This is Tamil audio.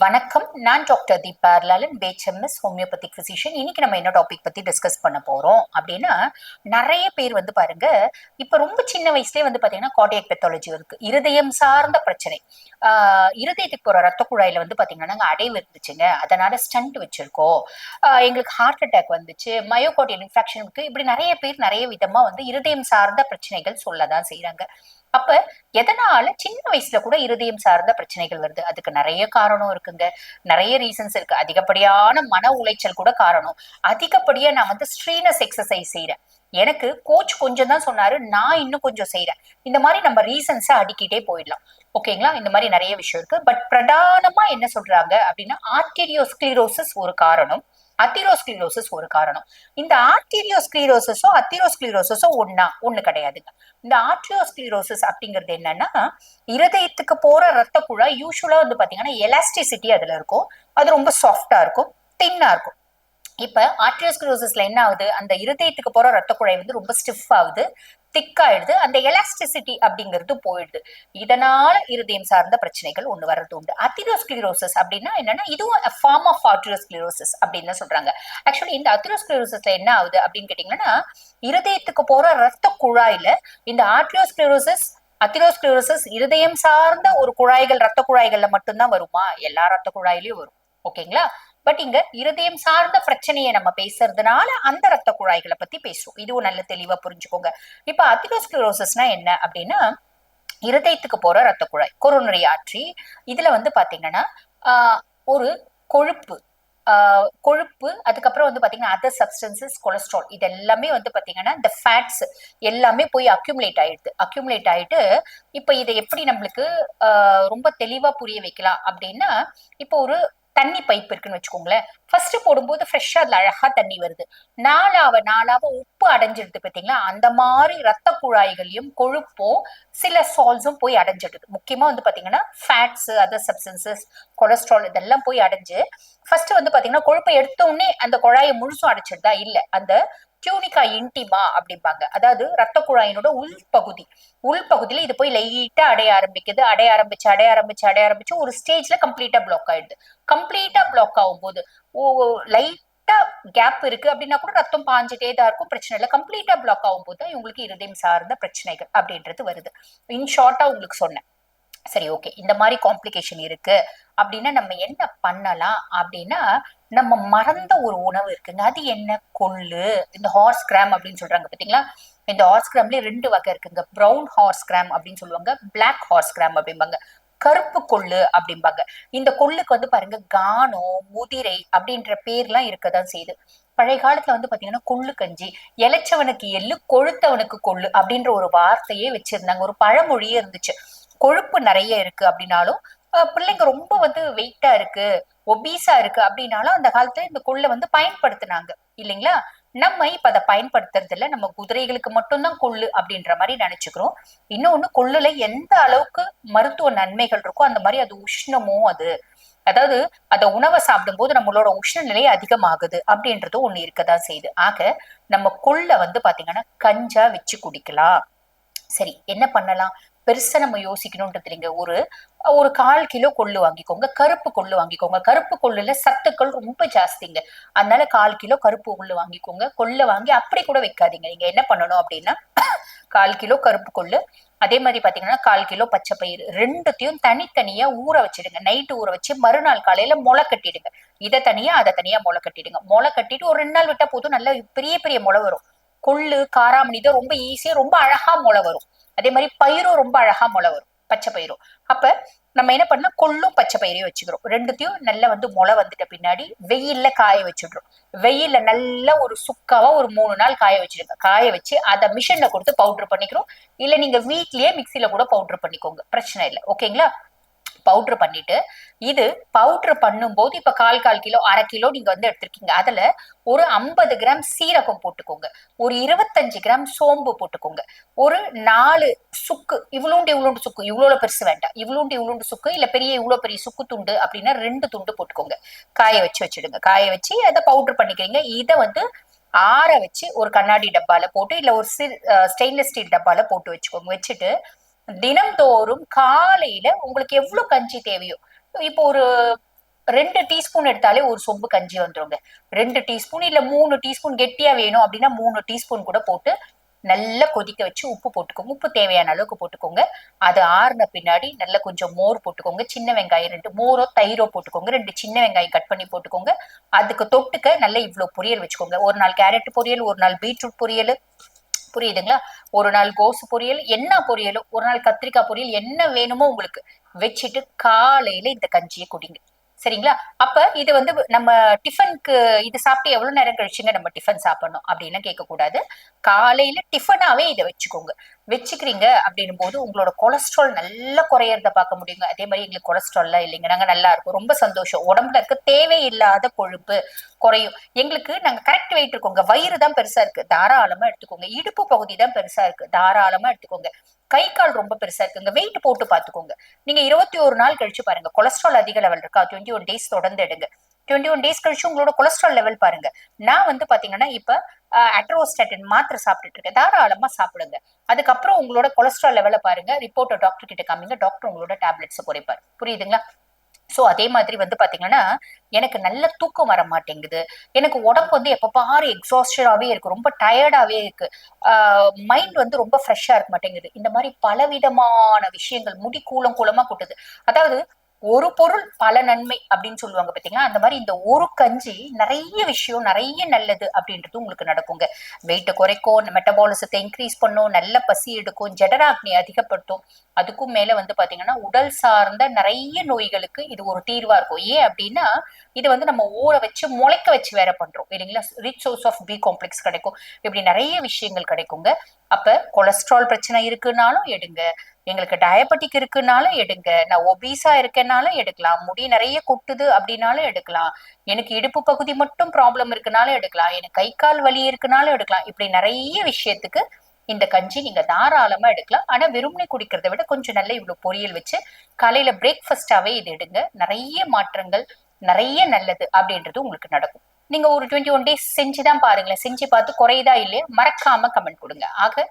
வணக்கம். நான் doctor Deepa Lalan BHMS homeopathic physician இன்னைக்கு நம்ம என்ன டாபிக் பத்தி டிஸ்கஸ் பண்ண போறோம்? அப்படின்னா நிறைய பேர் வந்து பாருங்க இப்ப ரொம்ப சின்ன வயசுலயே வந்து பாத்தீங்கன்னா கார்டியக் பெத்தாலஜி இருக்கு. இருதயம் சார்ந்த பிரச்சனை. ஆஹ் இருதயத்துக்கு போற ரத்த குழாயில வந்து பாத்தீங்கன்னா நாங்க அடைவு இருந்துச்சுங்க. அதனால ஸ்டண்ட் வச்சிருக்கோம். எங்களுக்கு ஹார்ட் அட்டாக் வந்துச்சு. மயோகார்டியல் இன்ஃபெக்ஷன் இருக்கு. இப்படி நிறைய பேர் நிறைய விதமா வந்து இருதயம் சார்ந்த பிரச்சனைகள் சொல்லதான் செய்யறாங்க அப்ப எதனால சின்ன வயசுல கூட இருதயம் சார்ந்த பிரச்சனைகள் வருது? அதுக்கு நிறைய காரணம் இருக்குங்க. நிறைய ரீசன்ஸ் இருக்கு. அதிகப்படியான மன உளைச்சல் கூட காரணம். அதிகப்படியா நான் வந்து ஸ்ட்ரீனஸ் எக்ஸசைஸ் செய்யறேன் எனக்கு கோச் கொஞ்சம் தான் சொன்னாரு. நான் இன்னும் கொஞ்சம் செய்யறேன் இந்த மாதிரி நம்ம ரீசன்ஸை அடிக்கிட்டே போயிடலாம். ஓகேங்களா இந்த மாதிரி நிறைய விஷயம் இருக்கு. பட் பிரதானமா என்ன சொல்றாங்க அப்படின்னா ஆர்டீரியோஸ்கிளிரோசிஸ் ஒரு காரணம். அத்திரோஸ்கிளிரோசிஸ் ஒரு காரணம். இந்த ஆர்டீரியோஸ்கிளிரோசிஸோ அத்திரோஸ்கிளிரோசிஸோ ஒன்னா ஒண்ணு கிடையாதுங்க இந்த ஆர்டியோஸ்கிளிரோசிஸ் அப்படிங்கிறது என்னன்னா இருதயத்துக்கு போற ரத்த குழாய் யூஸ்வலா வந்து பாத்தீங்கன்னா எலாஸ்டிசிட்டி அதுல இருக்கும். அது ரொம்ப சாஃப்டா இருக்கும் தின்னா இருக்கும். இப்ப ஆர்டியோஸ்க்ரோசிஸ்ல என்ன ஆகுது? அந்த இருதயத்துக்கு போற ரத்த குழாய் வந்து ரொம்ப ஸ்டிஃப் ஆகுது திக்காயிடுது அந்த எலாஸ்டிசிட்டி அப்படிங்கிறது போயிடுது. இதனால இருதயம் சார்ந்த பிரச்சனைகள் ஒண்ணு வர்றது உண்டு. அத்திரோஸ்கிளிரோசிஸ் அப்படின்னா என்னன்னா இதுவும் ஃபார்ம் ஆஃப் ஆர்டியோஸ்கிளிரோசிஸ் அப்படின்னு சொல்றாங்க. ஆக்சுவலி இந்த அத்திரோஸ்கிளிரோசிஸ்ல என்ன ஆகுது அப்படின்னு கேட்டீங்கன்னா இருதயத்துக்கு போற ரத்த குழாயில இந்த ஆர்டியோஸ்கிளிரோசிஸ் அத்திரோஸ்கிளிரோசிஸ் இருதயம் சார்ந்த ஒரு குழாய்கள் ரத்த குழாய்கள்ல மட்டும்தான் வருமா? எல்லா ரத்த குழாயிலயும் வரும் ஓகேங்களா பட் இங்க இருதயம் சார்ந்த பிரச்சனையை நம்ம பேசுறதுனால அந்த ரத்த குழாய்களை பத்தி பேசுறோம் இதுவும் நல்ல தெளிவா புரிஞ்சுக்கோங்க. இப்ப அத்திரோஸ்கிளோரோசிஸ்னா என்ன அப்படின்னா இருதயத்துக்கு போற ரத்த குழாய் கொரோனரி ஆற்றி இதுல வந்து பாத்தீங்கன்னா ஆஹ் ஒரு கொழுப்பு ஆஹ் கொழுப்பு அதுக்கப்புறம் வந்து பாத்தீங்கன்னா அதர் சப்ஸ்டன்சஸ் கொலஸ்ட்ரால் இது எல்லாமே வந்து பாத்தீங்கன்னா இந்த ஃபேட்ஸ் எல்லாமே போய் அக்யூமுலேட் ஆயிடுது. அக்யூமுலேட் ஆயிட்டு இப்ப இதை எப்படி நம்மளுக்கு ஆஹ் ரொம்ப தெளிவா புரிய வைக்கலாம் அப்படின்னா இப்போ ஒரு தண்ணி பைப் இருக்குன்னு வச்சுக்கோங்களேன். ஃபர்ஸ்ட் போடும்போது ஃப்ரெஷ்ஷாக அதில் அழகா தண்ணி வருது. நாளாவ நாளாவ உப்பு அடைஞ்சிடுது பார்த்தீங்களா? அந்த மாதிரி ரத்த குழாய்களையும் கொழுப்பும் சில சால்ஸும் போய் அடைஞ்சிடுது முக்கியமா வந்து பாத்தீங்கன்னா ஃபேட்ஸ் அதர் சப்ஸ்டன்சஸ் கொலஸ்ட்ரால் இதெல்லாம் போய் அடைஞ்சு ஃபர்ஸ்ட் வந்து பாத்தீங்கன்னா கொழுப்பை எடுத்த உடனே அந்த குழாயை முழுசும் அடைச்சிடுதா இல்லை. அந்த டியூனிகா இன்டிமா அப்படிம்பாங்க. அதாவது ரத்த குழாயினோட உள்பகுதி உள்பகுதியில இது போய் லைட்டா அடைய ஆரம்பிக்குது. அடைய ஆரம்பிச்சு அடைய ஆரம்பிச்சு அடைய ஆரம்பிச்சு ஒரு ஸ்டேஜ்ல கம்ப்ளீட்டா பிளாக் ஆயிடுது. கம்ப்ளீட்டா பிளாக் ஆகும் போது லைட்டா கேப் இருக்கு அப்படின்னா கூட ரத்தம் பாஞ்சிட்டே தான் இருக்கும். பிரச்சனை இல்லை. கம்ப்ளீட்டா பிளாக் ஆகும் போது இவங்களுக்கு இருதயம் சார்ந்த பிரச்சனைகள் அப்படின்றது வருது. இன் ஷார்ட்டா உங்களுக்கு சொன்னேன். சரி ஓகே இந்த மாதிரி காம்ப்ளிகேஷன் இருக்கு. அப்படின்னா நம்ம என்ன பண்ணலாம் அப்படின்னா நம்ம மறந்த ஒரு உணவு இருக்குங்க. அது என்ன? கொள்ளு இந்த ஹார்ஸ் கிராம் அப்படின்னு சொல்றாங்க பாத்தீங்களா இந்த ஹார்ஸ் கிராம்லயே ரெண்டு வகை இருக்குங்க. ப்ரௌன் ஹார்ஸ் கிராம் அப்படின்னு சொல்லுவாங்க பிளாக் ஹார்ஸ் கிராம் அப்படிம்பாங்க. கருப்பு கொள்ளு அப்படிம்பாங்க. இந்த கொள்ளுக்கு வந்து பாருங்க கானம் முதிரை அப்படின்ற பேர்லாம் இருக்கதான் செய்யுது. பழைய காலத்துல வந்து பாத்தீங்கன்னா கொள்ளு கஞ்சி இளைச்சவனுக்கு எள்ளு கொழுத்தவனுக்கு கொள்ளு அப்படின்ற ஒரு வார்த்தையே வச்சிருந்தாங்க. ஒரு பழமொழியே இருந்துச்சு. கொழுப்பு நிறைய இருக்கு அப்படின்னாலும் பிள்ளைங்க ரொம்ப வந்து வெயிட்டா இருக்கு ஒபீஸா இருக்கு அப்படின்னாலும் அந்த காலத்துல இந்த கொள்ளை வந்து பயன்படுத்தினாங்க. இல்லைங்களா? நம்ம இப்ப அதை பயன்படுத்துறது இல்ல. நம்ம குதிரைகளுக்கு மட்டும்தான் கொள்ளு அப்படின்ற மாதிரி நினைச்சுக்கிறோம். இன்னொன்னு கொள்ளுல எந்த அளவுக்கு மருத்துவ நன்மைகள் இருக்கோ அந்த மாதிரி அது உஷ்ணமும் அது. அதாவது அந்த உணவை சாப்பிடும் போது நம்மளோட உஷ்ண நிலை அதிகமாகுது அப்படின்றது ஒண்ணு இருக்கதான் செய்யுது. ஆக நம்ம கொள்ள வந்து பாத்தீங்கன்னா கஞ்சா வச்சு குடிக்கலாம். சரி என்ன பண்ணலாம்? பெருசா நம்ம யோசிக்கணும்ன்றது இல்லைங்க. ஒரு ஒரு கால் கிலோ கொள்ளு வாங்கிக்கோங்க கருப்பு கொள்ளு வாங்கிக்கோங்க. கருப்பு கொள்ளுல சத்துக்கள் ரொம்ப ஜாஸ்திங்க. அதனால கால் கிலோ கருப்பு கொள்ளு வாங்கிக்கோங்க. கொள்ள வாங்கி அப்படி கூட வைக்காதீங்க. நீங்க என்ன பண்ணணும் அப்படின்னா கால் கிலோ கருப்பு கொள்ளு அதே மாதிரி பாத்தீங்கன்னா கால் கிலோ பச்சை பயிறு ரெண்டுத்தையும் தனித்தனியா ஊற வச்சிடுங்க. நைட்டு ஊற வச்சு மறுநாள் காலையில முளை கட்டிடுங்க. இதை தனியா அதை தனியா முளை கட்டிடுங்க. முளை கட்டிட்டு ஒரு ரெண்டு நாள் விட்டா போதும். நல்ல பெரிய பெரிய முளை வரும். கொள்ளு காராமணி தான் ரொம்ப ஈஸியா ரொம்ப அழகா முளை வரும். அதே மாதிரி பயிரும் ரொம்ப அழகா முளை வரும் பச்சை பயிரும். அப்ப நம்ம என்ன பண்ணா கொள்ளும் பச்சை பயிரையும் வச்சுக்கிறோம். ரெண்டுத்தையும் நல்லா வந்து முளை வந்துட்ட பின்னாடி வெயில்ல காய வச்சிடுறோம். வெயில்ல நல்லா ஒரு சுக்காவா ஒரு மூணு நாள் காய வச்சிருங்க காய வச்சு அதை மிஷின்ல கொடுத்து பவுடர் பண்ணிக்கிறோம். இல்ல நீங்க வீட்லயே மிக்சியில கூட பவுடர் பண்ணிக்கோங்க. பிரச்சனை இல்லை. ஓகேங்களா பவுட்ரு பண்ணிட்டு இது பவுட்ரு பண்ணும்போது இப்ப கால் கால் கிலோ அரை கிலோ நீங்க வந்து எடுத்திருக்கீங்க. அதுல ஒரு ஐம்பது கிராம் சீரகம் போட்டுக்கோங்க. ஒரு இருபத்தஞ்சு கிராம் சோம்பு போட்டுக்கோங்க. ஒரு நாலு சுக்கு இவ்வளோண்டு இவ்வளோண்டு சுக்கு இவ்வளோ பெருசு வேண்டாம். இவ்வளோண்டு இவ்வளோண்டு சுக்கு இல்ல பெரிய இவ்வளோ பெரிய சுக்கு துண்டு அப்படின்னா ரெண்டு துண்டு போட்டுக்கோங்க. காய வச்சு வச்சிடுங்க. காய வச்சு அதை பவுட்ரு பண்ணிக்கிறீங்க. இதை வந்து ஆற வச்சு ஒரு கண்ணாடி டப்பால போட்டு இல்ல ஒரு ஸ்டெயின்லெஸ் ஸ்டீல் டப்பால போட்டு வச்சுக்கோங்க. வச்சுட்டு தினம்தோறும் காலையில உங்களுக்கு எவ்வளவு கஞ்சி தேவையோ இப்போ ஒரு ரெண்டு டீஸ்பூன் எடுத்தாலே ஒரு சொம்பு கஞ்சி வந்துருங்க. ரெண்டு டீஸ்பூன் இல்ல மூணு டீஸ்பூன் கெட்டியா வேணும் அப்படின்னா மூணு டீஸ்பூன் கூட போட்டு நல்லா கொதிக்க வச்சு உப்பு போட்டுக்கோங்க. உப்பு தேவையான அளவுக்கு போட்டுக்கோங்க. அது ஆறுன பின்னாடி நல்லா கொஞ்சம் மோர் போட்டுக்கோங்க. சின்ன வெங்காயம் ரெண்டு மோரோ தயிரோ போட்டுக்கோங்க. ரெண்டு சின்ன வெங்காயம் கட் பண்ணி போட்டுக்கோங்க. அதுக்கு தொட்டுக்க நல்லா இவ்வளோ பொரியல் வச்சுக்கோங்க. ஒரு நாள் கேரட் பொரியல் ஒரு நாள் பீட்ரூட் பொரியல். புரியுதுங்களா? ஒரு நாள் கோசு பொரியல் என்ன பொரியலோ ஒரு நாள் கத்திரிக்காய் பொரியல் என்ன வேணுமோ உங்களுக்கு வச்சுட்டு காலையில இந்த கஞ்சியை குடிங்க. சரிங்களா? அப்ப இது வந்து நம்ம டிஃபனுக்கு இது சாப்பிட்டு எவ்வளவு நேரம் கழிச்சுங்க நம்ம டிஃபன் சாப்பிடணும் அப்படின்னு கேட்கக்கூடாது. காலையில டிஃபனாவே இதை வச்சுக்கோங்க. வச்சுக்கிறீங்க அப்படின்னும் போது உங்களோட கொலஸ்ட்ரால் நல்லா குறையறத பார்க்க முடியுங்க. அதே மாதிரி எங்களுக்கு கொலஸ்ட்ரால்லாம் இல்லைங்க. நாங்க நல்லா இருக்கும். ரொம்ப சந்தோஷம். உடம்புல இருக்க தேவையில்லாத கொழுப்பு குறையும். எங்களுக்கு நாங்க கரெக்ட் வெயிட் இருக்கோங்க. வயிறு தான் பெருசா இருக்கு. தாராளமா எடுத்துக்கோங்க. இடுப்பு பகுதி தான் பெருசா இருக்கு. தாராளமா எடுத்துக்கோங்க. கை கால் ரொம்ப பெருசா இருக்குங்க. வெயிட் போட்டு பாத்துக்கோங்க நீங்க இருபத்தி ஒரு நாள் கழிச்சு பாருங்க. கொலஸ்ட்ரால் அதிக லெவல் இருக்கா? டுவெண்ட்டி ஒன் டேஸ் தொடர்ந்து எடுங்க. டுவெண்ட்டி ஒன் டேஸ் கழிச்சு உங்களோட கொலஸ்ட்ரால் லெவல் பாருங்க. நான் வந்து பாத்தீங்கன்னா இப்ப அட்ரோஸ்டாட்டின் மாத்திரை சாப்பிட்டுட்டு இருக்கேன். தாராளமா சாப்பிடுங்க. அதுக்கப்புறம் உங்களோட கொலஸ்ட்ரால் லெவலை பாருங்க. ரிப்போர்ட்டை டாக்டர் கிட்ட காமிங்க. டாக்டர் உங்களோட டேப்லெட்ஸ் குறைப்பார். புரியுதுங்களா? ஸோ அதே மாதிரி வந்து பாத்தீங்கன்னா எனக்கு நல்ல தூக்கம் வர மாட்டேங்குது. எனக்கு உடம்பு வந்து எப்ப பாரு எக்ஸாஸ்டடாவே இருக்கு. ரொம்ப டயர்டாவே இருக்கு. மைண்ட் வந்து ரொம்ப ஃப்ரெஷ்ஷாக இருக்க மாட்டேங்குது. இந்த மாதிரி பலவிதமான விஷயங்கள் முடி கூலம் கூலமா கொட்டுது. அதாவது ஒரு பொருள் பல நன்மை அப்படின்னு சொல்லுவாங்க பாத்தீங்களா? அந்த மாதிரி இந்த ஒரு கஞ்சி நிறைய விஷயம் நிறைய நல்லது அப்படின்றது உங்களுக்கு நடக்குங்க. வெயிட்டை குறைக்கும் மெட்டபாலிசத்தை இன்க்ரீஸ் பண்ணும் நல்ல பசி எடுக்கும் ஜடராக்னி அதிகப்படுத்தும். அதுக்கும் மேல வந்து பாத்தீங்கன்னா உடல் சார்ந்த நிறைய நோய்களுக்கு இது ஒரு தீர்வா இருக்கும். ஏன் அப்படின்னா இது வந்து நம்ம ஊற வச்சு முளைக்க வச்சு வேற பண்றோம். இல்லைங்களா? Rich source of B complex கிடைக்கும். இப்படி நிறைய விஷயங்கள் கிடைக்குங்க. அப்ப கொலஸ்ட்ரால் பிரச்சனை இருக்குனாலும் எடுங்க. எங்களுக்கு டயபெட்டிக் இருக்குனாலும் எடுங்க. நான் ஒபீஸா இருக்கேனாலும் எடுக்கலாம். முடி நிறைய கொட்டுது அப்படின்னாலும் எடுக்கலாம். எனக்கு இடுப்பு பகுதி மட்டும் ப்ராப்ளம் இருக்குனாலும் எடுக்கலாம். எனக்கு கை கால் வலி இருக்குனாலும் எடுக்கலாம். இப்படி நிறைய விஷயத்துக்கு இந்த கஞ்சி நீங்க தாராளமா எடுக்கலாம். ஆனா வெறுமனே குடிக்கிறத விட கொஞ்சம் நல்ல இவ்வளவு பொரியல் வச்சு காலையில பிரேக்ஃபாஸ்டாவே இது எடுங்க. நிறைய மாற்றங்கள் நிறைய நல்லது அப்படின்றது உங்களுக்கு நடக்கும். நீங்க ஒரு டுவெண்ட்டி ஒன் டேஸ் செஞ்சுதான் பாருங்களேன். செஞ்சு பார்த்து குறையுதா இல்லையா? மறக்காம கமெண்ட் கொடுங்க ஆக